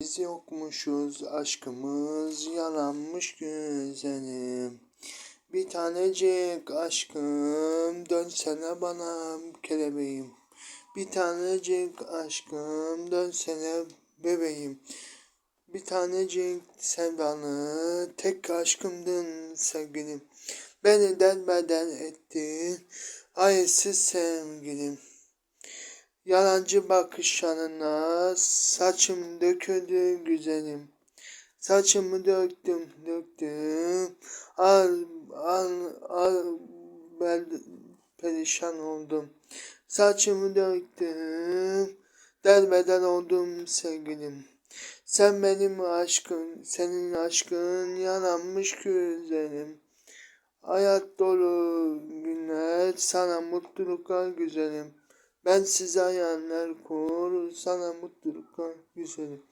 Biz yokmuşuz aşkımız yalanmış güzelim. Bir tanecik aşkım dönsene bana kelebeğim. Bir tanecik aşkım dönsene bebeğim. Bir tanecik sevdalı tek aşkımdın sevgilim. Beni derbeder ettin hayırsız sevgilim. Yalancı bakışlarına saçım döküldü güzelim. Saçımı döktüm döktüm. Al al al ben perişan oldum. Saçımı döktüm. Derbeder oldum sevgilim. Sen benim aşkın, senin aşkın yananmış güzelim. Hayat dolu günler, sana mutluluklar güzelim. Ben size hayaller kur, sana mutluluklar güzelim.